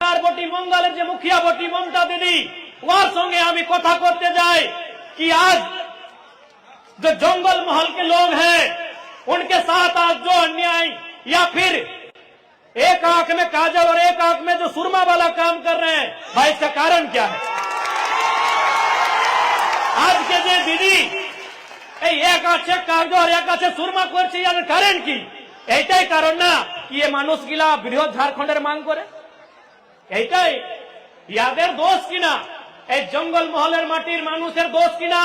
আর বটি মঙ্গলের যে মুখিয়া বটি মমতা দিদি ওর সঙ্গে আমি কথা করতে যাই कि आज जो जंगल महल के लोग हैं उनके साथ आज जो अन्याय या फिर एक आंख में काजल और एक आंख में जो सुरमा वाला काम कर रहे हैं भाई इसका कारण क्या है आज के যে দিদি এই এক আছে কাগজ আর এক আছে সুরমা করছে এর কারণ কি এইটাই কারণ না কি এ মানুষগুলা বৃহৎ ঝাড়খণ্ডের মান করে এইটাই। ইয়াদের দোষ কিনা? এই জঙ্গল মহলের মাটির মানুষের দোষ কিনা?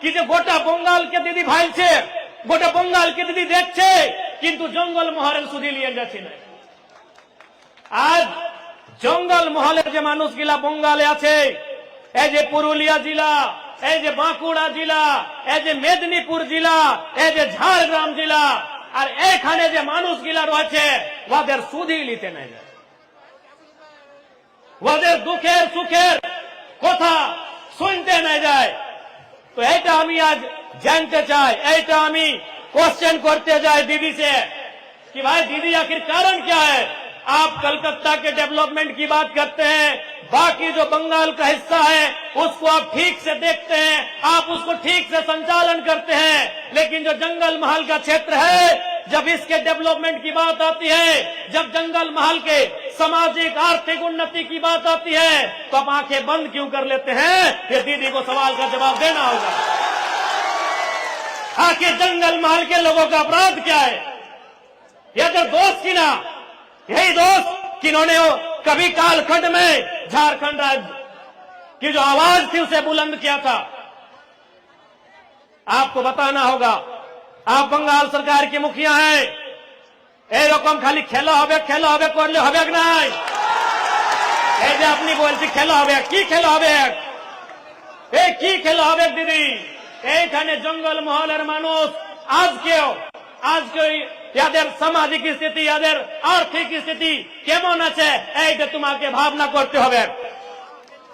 কি যে গোটা বঙ্গালকে দিদি ভাইলছে গোটা বঙ্গালকে দিদি দেখছে, কিন্তু জঙ্গল মহলের সুদি নিয়ে যাচ্ছে না। আজ জঙ্গল মহলের যে মানুষগুলা বঙ্গালে আছে, এই যে পুরুলিয়া জেলা, এই যে বাঁকুড়া জেলা, এই যে মেদিনীপুর জেলা, এই যে ঝাড়গ্রাম জেলা, আর এখানে যে মানুষগুলা রয়েছে, ওদের সুদি নিতে নেই। ওদের দুঃখের সুখের কথা শুনতে না যায় তো এটা আমি আজ जानते चाहे এইটা আমি क्वेश्चन करते जाए दीदी से कि भाई दीदी आखिर कारण क्या है आप कलकत्ता के डेवलपमेंट की बात करते हैं बाकी जो बंगाल का हिस्सा है उसको आप ठीक से देखते हैं आप उसको ठीक से संचालन करते हैं लेकिन जो जंगल महल का क्षेत्र है जब इसके डेवलपमेंट की बात आती है जब जंगल महल के सामाजिक आर्थिक उन्नति की बात आती है तो आप आँखें बंद क्यों कर लेते हैं? ये दीदी को सवाल का जवाब देना होगा। आखिर जंगल महल के लोगों का अपराध क्या है? यह जो दोस्त की ना, यही दोस्त किन्होंने वो कभी कालखंड में झारखंड राज्य की जो आवाज़ थी उसे बुलंद किया था। आपको बताना होगा, आप बंगाल सरकार के मुखिया हैं। এরকম খালি খেলা হবে খেলা হবে, করলে হবে নাই। এই যে আপনি বলছি, খেলা হবে কি খেলা হবে এই কি খেলা হবে দিদি? এইখানে জঙ্গল মহলের মানুষ, আজকেও আজকে ইয়াদের সামাজিক স্থিতি ইয়াদের আর্থিক স্থিতি কেমন আছে এইটা তোমাকে ভাবনা করতে হবে।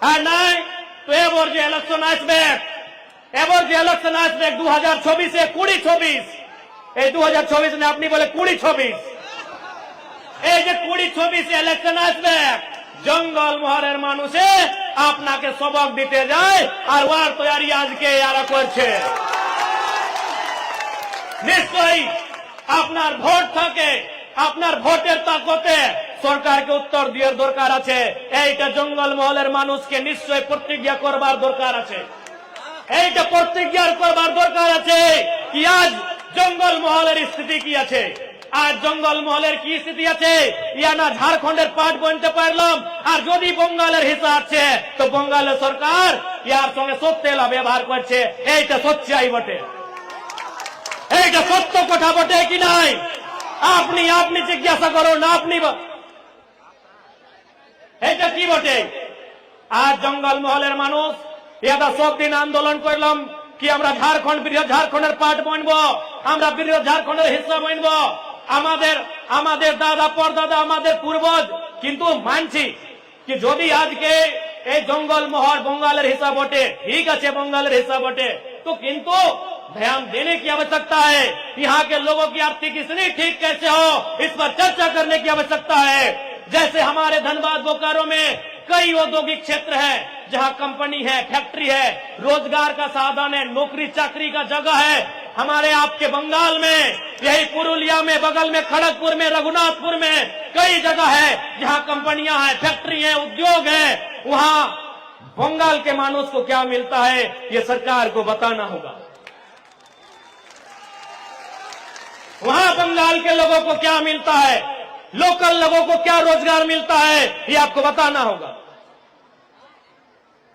আর নাই, তো এবার যে ইলেকশন আসবে, এবার যে ইলেকশন আসবে, দু হাজার চব্বিশে কুড়ি চব্বিশ। এই দু হাজার চব্বিশ আপনি বলে কুড়ি চব্বিশ এই যে কুড়ি চব্বিশে ইলেকশন আসবে, জঙ্গল মহলের মানুষে আপনাকে সবক দিতে যায়, আর ওয়ার তৈরি আজকে এরা করছে। নিশ্চয়ই আপনার ভোট থাকে, আপনার ভোটের তাকতে সরকারকে উত্তর দেওয়ার দরকার আছে। এইটা জঙ্গল মহলের মানুষকে নিশ্চয় প্রতিজ্ঞা করবার দরকার আছে। এইটা প্রতিজ্ঞা করবার দরকার আছে কি আজ জঙ্গল মহলের স্থিতি কি আছে? আর জঙ্গল মহলের কি স্থিতি আছে? ইয়া না ঝাড়খণ্ডের পাট বনতে পারলাম। আর যদি বঙ্গালের হিসা আছে, তো বঙ্গালের সরকার ইয়ার সঙ্গে সত্যেলা ব্যবহার করছে। এইটা সচ্চাই বটে। এইটা সত্য কথা বটে কি নাই? আপনি আপনি জিজ্ঞাসা করুন, আপনি এটা কি বটে? আর জঙ্গল মহলের মানুষ এটা সব দিন আন্দোলন করলাম, কি আমরা ঝাড়খণ্ড ঝাড়খণ্ডের পার্ট বনব? আমরা বৃহৎ ঝাড়খণ্ডের হিস্সা বনব আমাদের আমাদের দাদা পরদাদা আমাদের পূর্বজ কিন্তু মানছি कि যদি আজকে এই জঙ্গল মহল बंगालेर हिस्सा बटे ठीक আছে बंगालेर हिस्सा बटे तो किंतु ध्यान देने की आवश्यकता है यहाँ के लोगों की आर्थिक स्थिति ठीक कैसे हो इस पर चर्चा करने की आवश्यकता है जैसे हमारे धनबाद बोकारो में कई औद्योगिक क्षेत्र है जहाँ कंपनी है फैक्ट्री है रोजगार का साधन है नौकरी चाकरी का जगह है हमारे आपके बंगाल में, यही पुरुलिया में, बगल में, खड़गपुर में, रघुनाथपुर में कई जगह है जहाँ कंपनियाँ हैं, फैक्ट्री हैं, उद्योग हैं। वहाँ बंगाल के मानुष को क्या मिलता है, ये सरकार को बताना होगा। वहाँ बंगाल के लोगों को क्या मिलता है, लोकल लोगों को क्या रोज़गार मिलता है, ये आपको बताना होगा।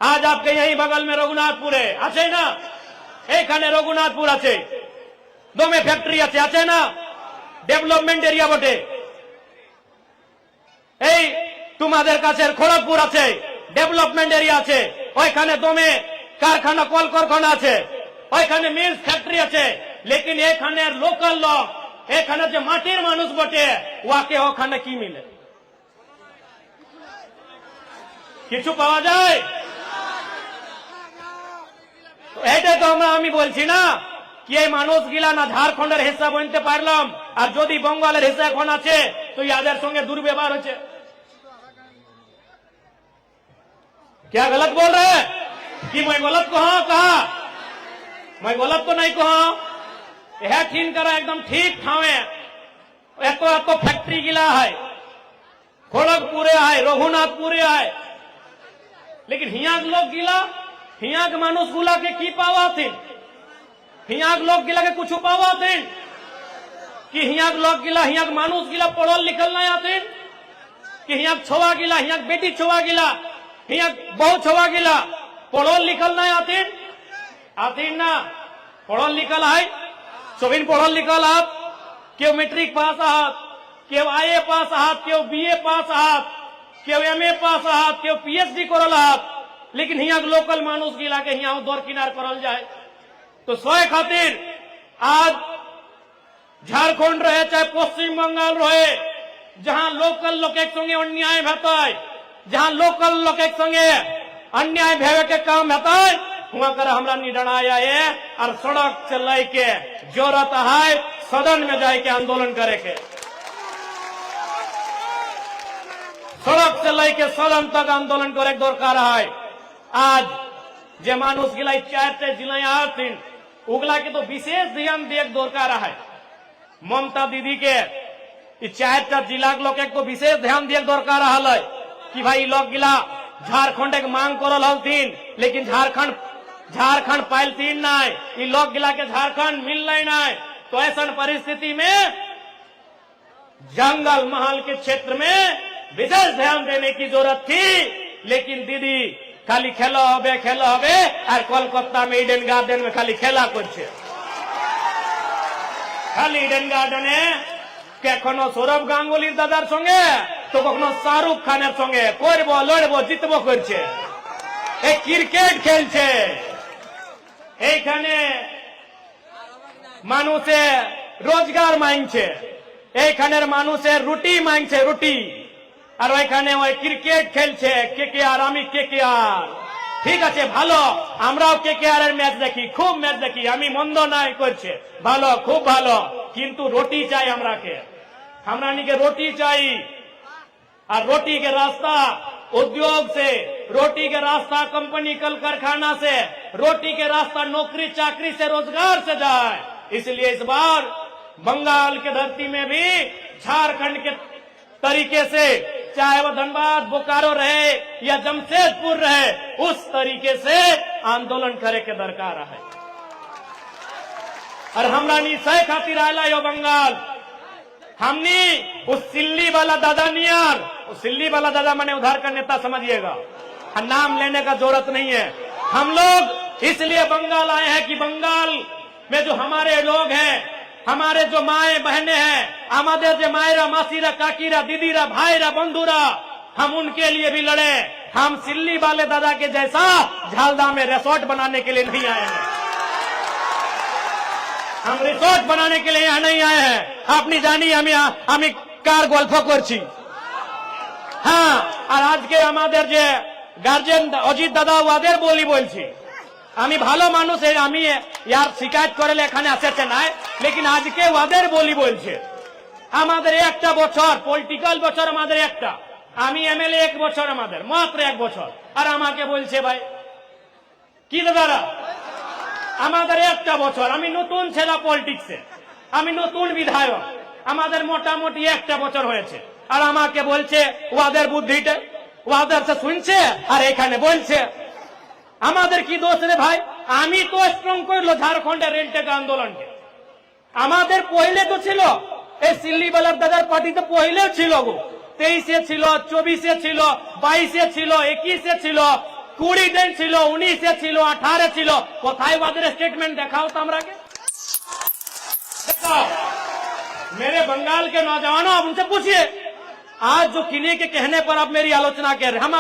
आज आपके यही बगल में रघुनाथपुर है। अच्छे ना? এখানে রঘুনাথপুর আছে। দমে ফ্যাক্টরি আছে আছে না? ডেভেলপমেন্ট এরিয়া বটে। এই তোমাদের কাছে খড়গপুর আছে ডেভেলপমেন্ট এরিয়া আছে। ওইখানে দমে কারখানা কল কারখানা আছে। ওইখানে মিলস ফ্যাক্টরি আছে। লেকিন এখানে লোকাল লোক, এখানে যে মাটির মানুষ বটে, ওয়াকে ওখানে কি মিলে? কিছু পাওয়া যায়? এটা তো আমরা আমি বলছি না কি এই মানুষগুলা না ঝাড়খণ্ডের হিসা বনতে পারলাম আর যদি বঙ্গালের হিসা এখন আছে তো ইয়াদের সঙ্গে দুর্ব্যবহার হচ্ছে क्या गलत बोल रहे हैं कि मैं गलत कहा कहा मैं गलत तो नहीं कहा यह ठीन करा एकदम ठीक ठावे एक तो एक तो फैक्ट्री गिला है खड़गपुरे है रघुनाथपुरे है लेकिन हिया के लोग गिला हिया के मानुष गुला के की पावा थे? हिया के लोग गिला के कुछ पावा थे? कि हिया के लोग गिला हिया के मानुष गिला पढ़ल लिखल नहीं आते कि हिया के छोवा गिला हिया के बेटी छोवा गिला हिया के बहु छोवा गिला, पढ़ल लिखल नहीं आते आते ना, पढ़ल लिखल है? सबिन पढ़ल लिखल आप केव मैट्रिक पास आहात केव आईए पास आहात केव बीए पास आहात केव एमए पास आहात केव पीएचडी करल आहात लेकिन हिया लोकल मानुष के हिया दौर किनार करल जाए। तो सोए खातिर आज झारखंड रहे, चाहे पश्चिम बंगाल रहे, जहाँ लोकल लोक संगे अन्याय भेता जहाँ लोकल लोक संगे अन्याय भेवे के काम भेता हुआ कर हमरा निडर आया है और सड़क से लेके ज़रूरत है सदन में जाए के आंदोलन करे के सड़क से लेके सदन तक आंदोलन करे के दरकार है आज जो मानुष गिला चार चार जिला જિલ્લાયા હતીન उगला के तो विशेष ध्यान દેક દરકાર है। ममता दीदी के चार जिला लोग को तो विशेष ध्यान दिए दरकार कि भाई लोग गिला झारखंड एक मांग कर हल्थिन लेकिन झारखंड झारखंड पालथिन नहीं लोग गिला के झारखंड मिल नहीं तो ऐसा परिस्थिति में जंगल महल के क्षेत्र में विशेष ध्यान देने की ज़रूरत थी। लेकिन दीदी খালি খেলা হবে খেলা হবে, আর কলকাতা ইডেন গার্ডেন খালি খেলা করছে। খালি ইডেন গার্ডেনে কখনো সৌরভ গাঙ্গুলির দাদার সঙ্গে, তো কখনো শাহরুখ খানের সঙ্গে। করব, লড়বো, জিতবো করছে। এই ক্রিকেট খেলছে। এইখানে মানুষে রোজগার মাংছে এইখানের মানুষের রুটি মাংছে রুটি। আর ওইখানে ওই ক্রিকেট খেলছে কে কে আর আমি কে কে আর ঠিক আছে ভালো আমরাও কে কে আর এর ম্যাচ দেখি খুব ম্যাচ দেখি আমি মন্দ নাই করছে ভালো খুব ভালো কিন্তু রুটি চাই আমরাকে আমরা নিকে रोटी चाहिए और रोटी के रास्ता उद्योग से रोटी के रास्ता कंपनी कल कारखाना से रोटी के रास्ता नौकरी चाकरी से रोजगार से जाए इसलिए इस बार बंगाल के धरती में भी झारखंड के तरीके से चाहे वो धनबाद, बोकारो रहे या जमशेदपुर रहे, उस तरीके से आंदोलन करे के दरकार है। और हमरा सह खातिर आयला यो बंगाल, हमने उस सिल्ली वाला दादा नियर, उस सिल्ली वाला दादा मैंने उधार का नेता समझिएगा। नाम लेने का ज़रूरत नहीं है। हम लोग इसलिए बंगाल आए हैं कि बंगाल में जो हमारे लोग हैं हमारे जो माए बहने हैं हमारे जो मायरा मासीरा काकीरा दीदीरा भाईरा बंधुरा हम उनके लिए भी लड़े हम सिल्ली वाले दादा के जैसा झालदा में रिसोर्ट बनाने के लिए नहीं आए हैं हम রিসোর্ট বানানে के लिए यहाँ नहीं आए हैं আপনি জানি আমি আমি কার গল্প করছি হ্যাঁ আর আজকে আমাদের যে গার্জেন অজিত দাদা ওদের বলি বলছি আমি ভালো মানুষ আমি ইয়ার শিকায়ত করলে এখানে আসেছে নাই, লেকিন আজকে ওদের বলি বলছে। আমাদের একটা বছর পলিটিক্যাল বছর আমাদের একটা। আমি এমএলএ এক বছর আমাদের, মাত্র এক বছর। আর আমাকে বলছে ভাই, কি দাদারা আমাদের একটা বছর, আমি নতুন ছেলে পলিটিক্সে আমি নতুন বিধায়ক। আমাদের মোটামুটি একটা বছর হয়েছে। আর আমাকে বলছে ওদের বুদ্ধিটা ওদের সে শুনছে, আর এখানে বলছে আমাদের কি দোষ রে ভাই? আমি তো স্ট্রং করল ঝাড়খণ্ডের রেল টেকা আন্দোলনকে। আমাদের পহিলে তো ছিল, এই সিল্লি বালার দাদার পার্টি তো পহিলেও ছিল গো। তেইশে ছিল, চব্বিশে ছিল, বাইশে ছিল, একিশে ছিল, কুড়ি দিন ছিল, উনিশে ছিল, আঠারো ছিল। কোথায় বাদের স্টেটমেন্ট দেখাও তো আমরা মেরে বঙ্গাল কে के আপনি পুছিয়ে আজ पूछिए কিনে কে কে के कहने पर आप मेरी आलोचना कर रहे हम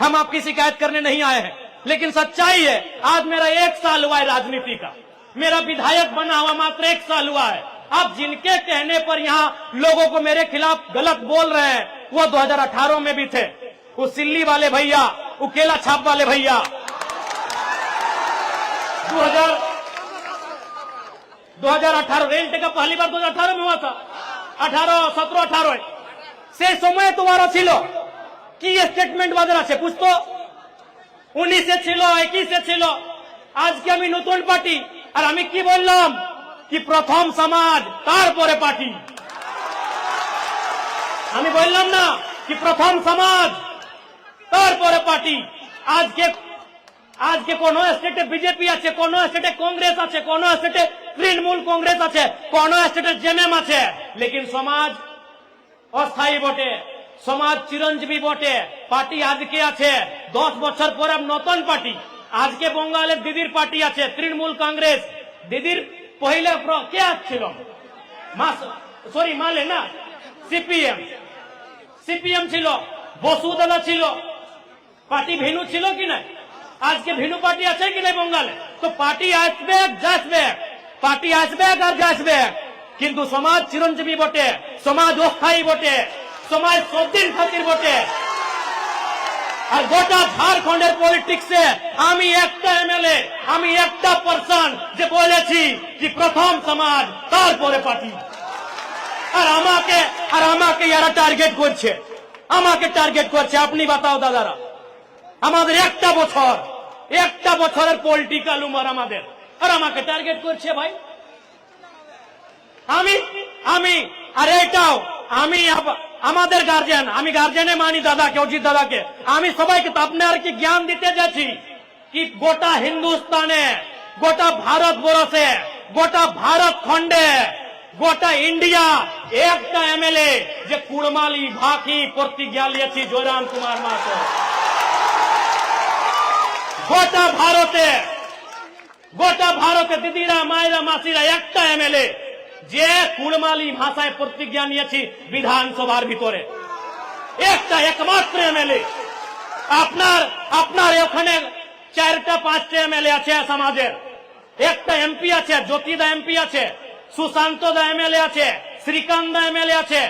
हम आपकी शिकायत करने नहीं आए हैं लेकिन सच्चाई है आज मेरा एक साल हुआ है राजनीति का मेरा विधायक बना हुआ मात्र एक साल हुआ है आप जिनके कहने पर यहाँ लोगों को मेरे खिलाफ गलत बोल रहे हैं वो 2018 में भी थे वो सिल्ली वाले भैया वो केला छाप वाले भैया 2000 2018 रेल টেকা পহলি বার 2018 में हुआ था 18 17 18 সেই সময়ে তোমার ছিল কি স্টেটমেন্ট বাজার আছে, বুঝতো? উনিশে ছিল একুশে ছিল, আজকে আমি নতুন পার্টি। আর আমি কি বললাম? কি প্রথম সমাজ, তারপরে পার্টি। আমি বললাম না, কি প্রথম সমাজ, তারপরে পার্টি। আজকে আজকে কোন স্টেটে বিজেপি আছে, কোন স্টেটে কংগ্রেস আছে, কোন স্টেটে তৃণমূল কংগ্রেস আছে, কোন স্টেটে জেএমএম আছে। লেকিন সমাজ অস্থায়ী বটে। সমাজ চিরঞ্জীবী বটে। পার্টি আজকে আছে? দশ বছর পরে নতুন পার্টি। আজকে বঙ্গালের দিদির পার্টি আছে, তৃণমূল কংগ্রেস। দিদির পহিলে কে ছিল সরি মালে না, সিপিএম। সিপিএম ছিল, বসুদাদা ছিল। পার্টি ভিনু ছিল কি না আজকে ভিনু পার্টি আছে কি না বঙ্গালে? তো পার্টি আসবে, যাসবে। পার্টি আসবে আর যাসবে। কিন্তু সমাজ চিরঞ্জীবী বটে, সমাজ অস্থায়ী বটে। সমাজ সবদিন খাতির বটে। আর গোটা ঝাড়খণ্ডের পলিটিক্সে আমি একটা এমএলএ আমি একটা পার্সন যে বলেছি যে প্রথম সমাজ, তারপরে পার্টি। আর আমাকে আর আমাকে যারা টার্গেট করছে। আমাকে টার্গেট করছে, আপনি বাতাও দাদারা। আমাদের একটা বছর, একটা বছরের পলিটিক্যাল উমার আমাদের। আর আমাকে টার্গেট করছে ভাই। আমি আমি, আর এটাও, আমি আব- আমাদের গার্জেন আমি গার্জেনে মানি দাদাকে, অজিত দাদাকে। আমি সবাইকে আপনার কি জ্ঞান দিতে যাচ্ছি কি গোটা হিন্দুস্তানে, গোটা ভারতবর্ষে, গোটা ভারত খণ্ডে গোটা ইন্ডিয়া, একটা এমএলএ যে কুড়মালি ভাকি প্রতিজ্ঞা লিয়েছি জয়রাম কুমার মাতো গোটা ভারতে গোটা ভারতে দিদিরা, মায়েরা, মাসিরা, একটা এমএলএ যে কুড়মালি ভাষায় প্রতিজ্ঞা নিয়েছি বিধানসভার ভিতরে। একটা একমাত্র এমএলএ আপনার আপনার ওখানে চারটা, পাঁচটা এমএলএ আছে সমাজের। একটা এমপি আছে, জ্যোতিদা এমপি আছে সুশান্ত দা এমএলএ আছে শ্রীকান্ত দা এমএলএ আছে,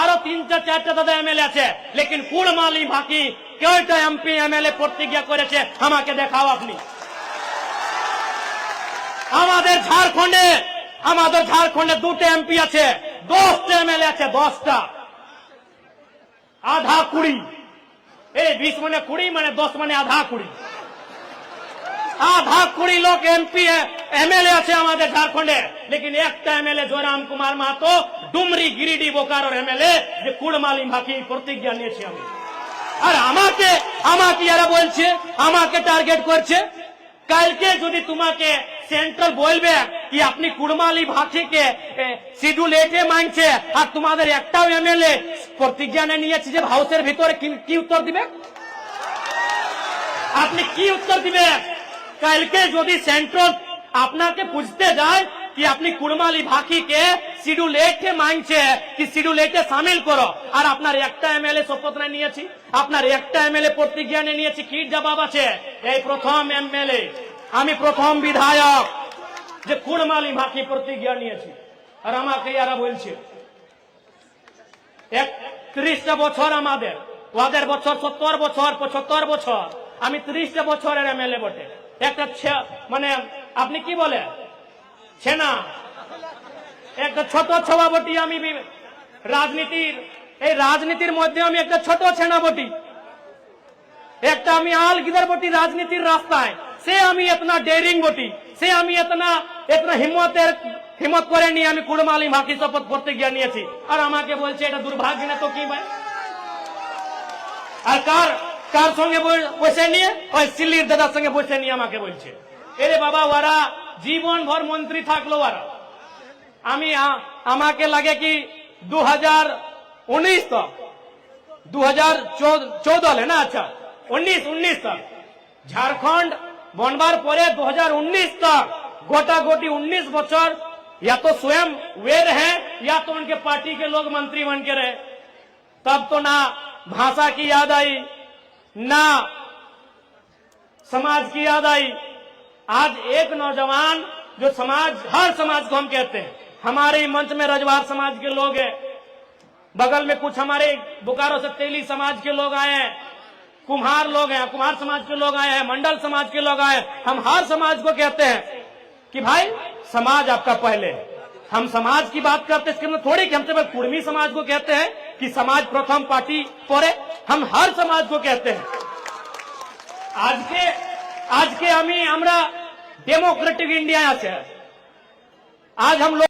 আরও তিনটা, চারটা দাদা এমএলএ আছে। লেকিন কুড়মালি বাকি কেউটা এমপি এমএলএ প্রতিজ্ঞা করেছে আমাকে দেখাও আপনি। আমাদের ঝাড়খণ্ডে আমাদের ঝাড়খণ্ডে দুটো এমপি আছে, দশটা এমএলএ আছে, দশটা। আধা কুড়ি। এই বিশ মানে কুড়ি মানে দশ মানে আধা কুড়ি। আধা কুড়ি লোক এমপি এমএলএ আছে আমাদের ঝাড়খণ্ডে। লেকিন একটা এমএলএ জয়রাম কুমার মাহাতো, ডুমরি গিরিডি বোকারোর এমএলএ যে কুড়মালি ভাকি প্রতিজ্ঞা নিয়েছি আমি। আর আমাকে আমাকে এরা বলছে, আমাকে টার্গেট করছে। কালকে যদি তোমাকে সেন্ট্রাল বলবে কি আপনি কুড়মালি ভাষিকে শিডিউল এটে মানছে। আর তোমাদের একটাও এমএলএ প্রতিজ্ঞা নিয়েছে যে হাউসের ভিতরে কি- উত্তর দিবে? আপনি কি উত্তর দিবেন কালকে যদি সেন্ট্রাল আপনাকে বুঝতে যায় কি আপনি কুড়মালি ভাকিকে শিডিউল এটে মানছে, কি শিডিউল এটে সামিল করো। আর আপনার একটা এমএলএ শপথ না নিয়েছি, আপনার একটা এমএলএ প্রতিজ্ঞা নিয়ে নিয়েছি, কি জবাব আছে? এই প্রথম এমএলএ আমি প্রথম বিধায়ক। যে কুড়মালি ভাকি প্রতিজ্ঞা নিয়েছি? আর আমাকে এরা বলছে, একত্রিশটা বছর আমাদের, ওদের বছর সত্তর বছর, পঁচাত্তর বছর। আমি ত্রিশটা বছরের এমএলএ বটে। একটা মানে আপনি কি বলে? ছেনা। একটা ছোট ছবাবটি আমি রাজনীতির এই রাজনীতির মধ্যে আমি একটা ছোট ছেনাবটি একটা আমি আল গিদার বটি রাজনীতির রাস্তায়। সে আমি এতনা ডেরিং বটি। সে আমি এতনা এতটা হিম্মতের হিম্মত করে নিয়ে আমি কুড়ুম আলী মাটি শপথ করতে গিয়ে নিয়েছি। আর আমাকে বলছে, এটা দুর্ভাগ্য না তো কি ভাই? আর কার কার সঙ্গে বসে নিয়ে? ওই সিল্লির দাদার সঙ্গে বসে নিয়ে আমাকে বলছে। এরে বাবা, ওরা জীবন ভর মন্ত্রী থাকল ওরা। আমি আমাকে লাগে কি দু হাজার উনিশ তো? দু হাজার চৌদ্দ না? আচ্ছা উনিশ উনিশ তো। তক झारखंड बनवार पर 2019 तक गोटा गोटी उन्नीस बच्चर या तो स्वयं वे रहे या तो उनके पार्टी के लोग मंत्री बन के रहे। तब तो ना भाषा की याद आई, ना समाज की याद आई। आज एक नौजवान जो समाज, हर समाज को हम कहते हैं। हमारे मंच में रजवार समाज के लोग हैं। बगल में कुछ हमारे बोकारो से तेली समाज के लोग आए हैं। कुम्हार लोग हैं, कुम्हार समाज के लोग आए हैं, मंडल समाज के लोग आए हैं। हम हर समाज को कहते हैं। कि भाई समाज आपका पहले है हम समाज की बात करते हैं इसके मतलब थोड़ी कि हमसे बस कुर्मी समाज को कहते हैं कि समाज प्रथम पार्टी परे हम हर समाज को कहते हैं আজকে আজকে আমি আমরা ডেমোক্রেটিক ইন্ডিয়া আছে আজ हम लोग